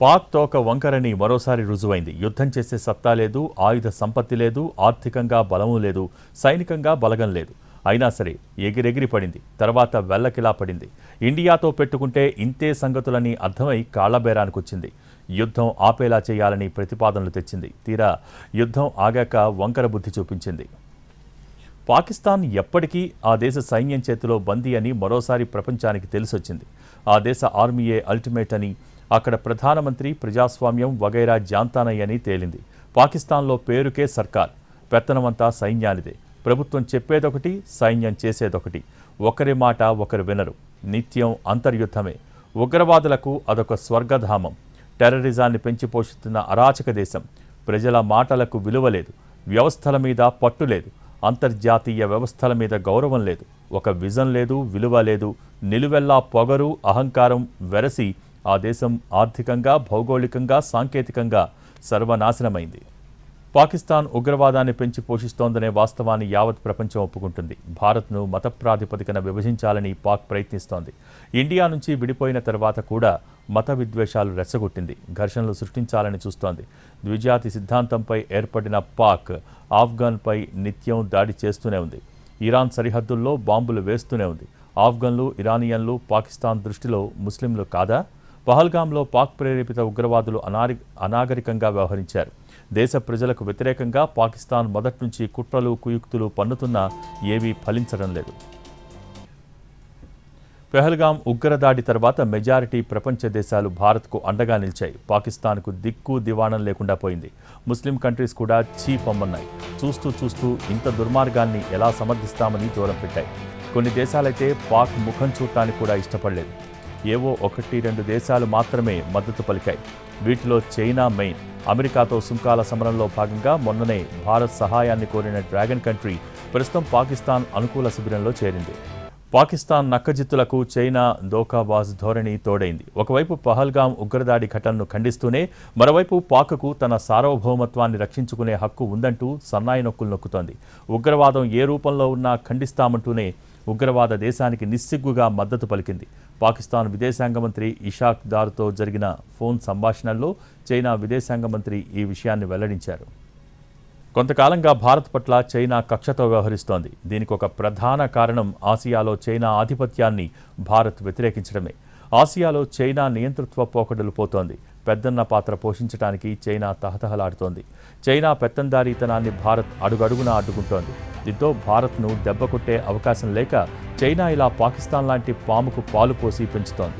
పాక్ తోక వంకరని మరోసారి రుజువైంది. యుద్ధం చేసే సత్తా లేదు ఆయుధ సంపత్తి లేదు ఆర్థికంగా బలము లేదు సైనికంగా బలగం లేదు. అయినా సరే ఎగిరెగిరి పడింది తర్వాత వెల్లకిలా పడింది. ఇండియాతో పెట్టుకుంటే ఇంతే సంగతులని అర్థమై కాళ్ళబేరానికొచ్చింది యుద్ధం ఆపేలా చేయాలని ప్రతిపాదనలు తెచ్చింది. తీరా యుద్ధం ఆగాక వంకర బుద్ధి చూపించింది. పాకిస్తాన్ ఎప్పటికీ ఆ దేశ సైన్యం చేతిలో బందీ అని మరోసారి ప్రపంచానికి తెలిసొచ్చింది. ఆ దేశ ఆర్మీయే అల్టిమేట్ అని అక్కడ ప్రధానమంత్రి ప్రజాస్వామ్యం వగైరా జాంతానయ్య అని తేలింది. పాకిస్తాన్లో పేరుకే సర్కార్. పెత్తనమంతా సైన్యానిదే. ప్రభుత్వం చెప్పేదొకటి సైన్యం చేసేదొకటి. ఒకరి మాట ఒకరు వినరు. నిత్యం అంతర్యుద్ధమే. ఉగ్రవాదులకు అదొక స్వర్గధామం. టెర్రరిజాన్ని పెంచి పోషిస్తున్న అరాచక దేశం. ప్రజల మాటలకు విలువ లేదు. వ్యవస్థల మీద పట్టు లేదు. అంతర్జాతీయ వ్యవస్థల మీద గౌరవం లేదు. ఒక విజన్ లేదు విలువ లేదు. నిలువెల్లా పొగరు అహంకారం వెరసి ఆ దేశం ఆర్థికంగా భౌగోళికంగా సాంకేతికంగా సర్వనాశనమైంది. పాకిస్తాన్ ఉగ్రవాదాన్ని పెంచి పోషిస్తోందనే వాస్తవాన్ని యావత్ ప్రపంచం ఒప్పుకుంటుంది. భారత్ను మత ప్రాతిపదికన విభజించాలని పాక్ ప్రయత్నిస్తోంది. ఇండియా నుంచి విడిపోయిన తర్వాత కూడా మత విద్వేషాలు రెచ్చగొట్టింది. ఘర్షణలు సృష్టించాలని చూస్తోంది. ద్విజాతి సిద్ధాంతంపై ఏర్పడిన పాక్ ఆఫ్ఘన్పై నిత్యం దాడి చేస్తూనే ఉంది. ఇరాన్ సరిహద్దుల్లో బాంబులు వేస్తూనే ఉంది. ఆఫ్ఘన్లు ఇరానియన్లు పాకిస్తాన్ దృష్టిలో ముస్లింలు కాదా? పహల్గాంలో పాక్ ప్రేరేపిత ఉగ్రవాదులు అనారి అనాగరికంగా వ్యవహరించారు. దేశ ప్రజలకు వ్యతిరేకంగా పాకిస్తాన్ మొదటి నుంచి కుట్రలు కుయుక్తులు పన్నుతున్నా ఏవీ ఫలించడం లేదు. పెహల్గాం ఉగ్రదాడి తర్వాత మెజారిటీ ప్రపంచ దేశాలు భారత్కు అండగా నిలిచాయి. పాకిస్తాన్కు దిక్కు దివాణం లేకుండా పోయింది. ముస్లిం కంట్రీస్ కూడా చీ పొమ్మన్నాయి చూస్తూ చూస్తూ ఇంత దుర్మార్గాన్ని ఎలా సమర్థిస్తామని దూరం పెట్టాయి. కొన్ని దేశాలైతే పాక్ ముఖం చూడటానికి కూడా ఇష్టపడలేదు. ఏవో ఒకటి రెండు దేశాలు మాత్రమే మద్దతు పలికాయి. వీటిలో చైనా మెయిన్ అమెరికాతో సుంకాల సమరంలో భాగంగా మొన్ననే భారత్ సహాయాన్ని కోరిన డ్రాగన్ కంట్రీ ప్రస్తుతం పాకిస్తాన్ అనుకూల శిబిరంలో చేరింది. పాకిస్తాన్ నక్కజిత్తులకు చైనా దోకాబాజ్ ధోరణి తోడైంది. ఒకవైపు పహల్గాం ఉగ్రదాడి ఘటనను ఖండిస్తూనే మరోవైపు పాక్కు తన సార్వభౌమత్వాన్ని రక్షించుకునే హక్కు ఉందంటూ సన్నాయి నొక్కులు నొక్కుతోంది. ఉగ్రవాదం ఏ రూపంలో ఉన్నా ఖండిస్తామంటూనే ఉగ్రవాద దేశానికి నిస్సిగ్గుగా మద్దతు పలికింది. పాకిస్తాన్ విదేశాంగ మంత్రి ఇషాక్ దార్తో జరిగిన ఫోన్ సంభాషణల్లో చైనా విదేశాంగ మంత్రి ఈ విషయాన్ని వెల్లడించారు. కొంతకాలంగా భారత్ పట్ల చైనా కక్షతో వ్యవహరిస్తోంది. దీనికి ఒక ప్రధాన కారణం ఆసియాలో చైనా ఆధిపత్యాన్ని భారత్ వ్యతిరేకించడమే. ఆసియాలో చైనా నియంతృత్వ పోకడలు పోతోంది. పెద్దన్న పాత్ర పోషించడానికి చైనా తహతహలాడుతోంది. చైనా పెత్తందారీతనాన్ని భారత్ అడుగడుగునా అడ్డుకుంటోంది. దీంతో భారత్ను దెబ్బకొట్టే అవకాశం లేక చైనా ఇలా పాకిస్తాన్ లాంటి పాముకు పాలు పోసి పెంచుతోంది.